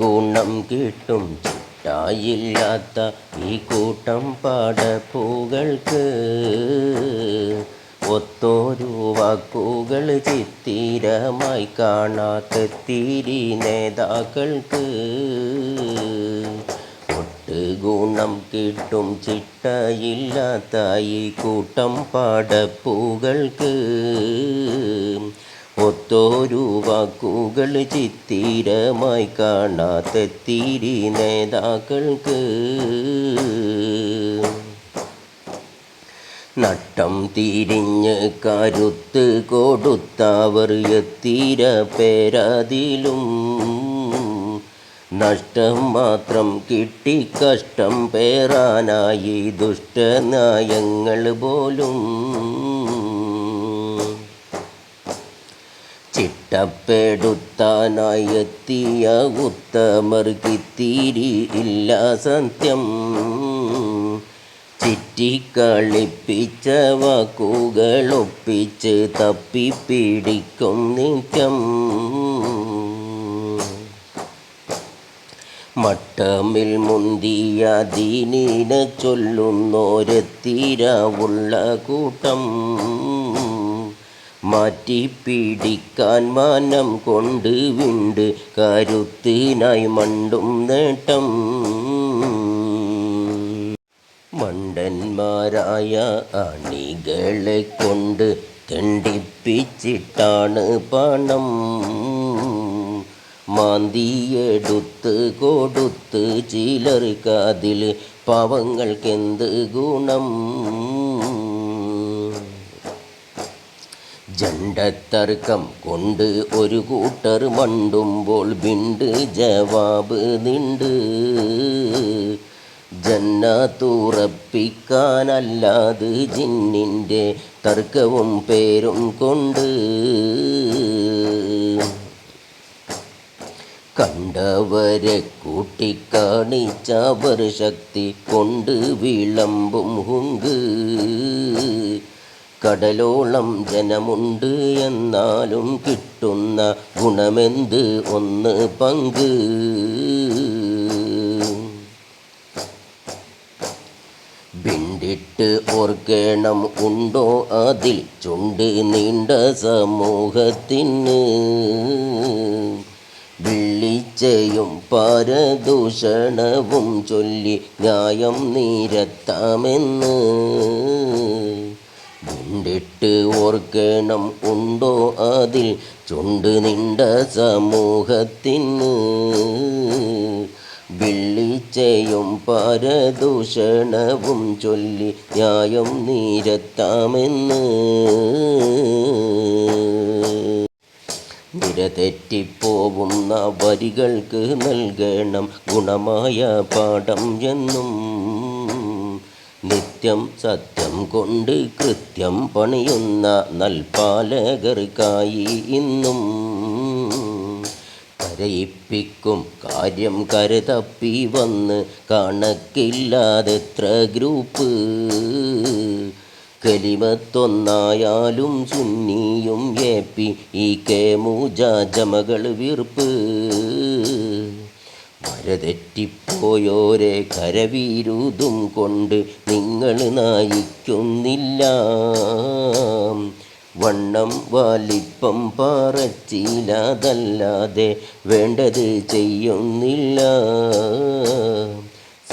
ഗുണം കിട്ടും. ചിട്ടായില്ലാത്ത ഈ കൂട്ടം പാടപ്പൂകൾക്ക് ഒത്തോരു വാക്കുകൾ ചിത്തിരമായി തിരി നേതാക്കൾക്ക്. ഒട്ട് ഗുണം കിട്ടും ചിട്ടയില്ലാത്ത ഈ കൂട്ടം പാടപ്പൂകൾക്ക് വാക്കുകൾ ചിത്തിരമായി തിരി നേതാക്കൾക്ക്. നട്ടം തിരിഞ്ഞ് കരുത്ത് കൊടുത്തവർ എത്തിര പേരതിലും. നഷ്ടം മാത്രം കിട്ടി കഷ്ടം പേറാനായി ദുഷ്ടനയങ്ങൾ പോലും. ചിട്ടപ്പെടുത്താനായി ഉത്തമർഗിത്തിരി ഇല്ല സത്യം ചിറ്റിക്കളിപ്പിച്ച വാക്കുകൾ ഒപ്പിച്ച് തപ്പിപ്പിടിക്കും നിത്യം. മട്ടമിൽ മുന്തിയ ദീനീന ചൊല്ലുന്നോരെത്തീരാവുള്ള കൂട്ടം. മാറ്റിപ്പിടിക്കാൻ മാനം കൊണ്ട് വിണ്ട് കരുത്തിനായി മണ്ടും നേട്ടം. മണ്ടന്മാരായ അണികളെ കൊണ്ട് തെണ്ടിപ്പിച്ചിട്ടാണ് പണം. മാന്തിയെടുത്ത് കൊടുത്ത് ചിലർക്കതിൽ പാവങ്ങൾക്കെന്ത് ഗുണം? ജണ്ടത്തർക്കം കൊണ്ട് ഒരു കൂട്ടർ മണ്ടുമ്പോൾ ബിണ്ട് ജവാബ് നിണ്ട്. ജന്നത്തുറപ്പിക്കാനല്ലാത് ജിന്നിന്റെ തർക്കവും പേരും കൊണ്ട്. കണ്ടവരെ കൂട്ടിക്കാണിച്ചവർ ശക്തി കൊണ്ട് വിളമ്പും ഹുങ്ക്. കടലോളം ജനമുണ്ട് എന്നാലും കിട്ടുന്ന ഗുണമെന്ത് ഒന്ന് പങ്ക്? ബിണ്ടിട്ട് ഓർക്കണം ഉണ്ടോ അതിൽ ചുണ്ട് നീണ്ട സമൂഹത്തിന്? വിളിച്ചയും പരദൂഷണവും ചൊല്ലി ന്യായം നിരത്താമെന്ന്? കണ്ടിട്ട് ഓർക്കണം ഉണ്ടോ അതിൽ ചുണ്ട് നിണ്ട സമൂഹത്തിന്. വിളിച്ചയും പരദൂഷണവും ചൊല്ലി ന്യായം നിരത്താമെന്ന്. നിരതെറ്റിപ്പോവുന്ന വരികൾക്ക് നൽകണം ഗുണമായ പാഠം എന്നും. നിത്യം സത്യം കൊണ്ട് കൃത്യം പണിയുന്ന നൽപാലകർക്കായി ഇന്നും കരയിപ്പിക്കും കാര്യം കരുതപ്പി വന്ന് കണക്കില്ലാതെത്ര ഗ്രൂപ്പ്. കലിമത്തൊന്നായാലും സുന്നിയും എ പി ഈ കെ മൂജാജമകൾ വീർപ്പ്. വരതെറ്റിപ്പോയോരെ കരവീരുതും കൊണ്ട് നിങ്ങൾ നായിക്കുന്നില്ല. വണ്ണം വലിപ്പം പാറച്ചില്ലാതല്ലാതെ വേണ്ടത് ചെയ്യുന്നില്ല.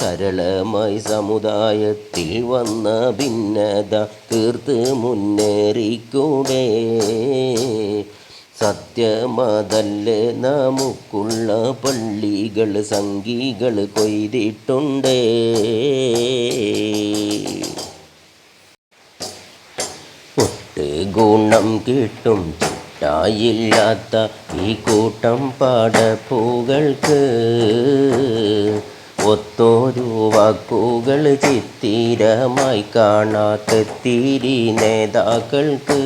സരളമായി സമുദായത്തിൽ വന്ന ഭിന്നത തീർത്ത് മുന്നേറിക്കൂടെ. സത്യമതല്ലേ നമുക്കുള്ള പള്ളികൾ സംഘികൾ കൊയ്തിട്ടുണ്ട്. ഒട്ട് ഗുണം കിട്ടും ചിട്ടായില്ലാത്ത ഈ കൂട്ടം പാടപ്പൂകൾക്ക് ഒത്തോരു വാക്കുകൾ ചിത്തിരമായി കാണാത്തെത്തിരി നേതാക്കൾക്ക്.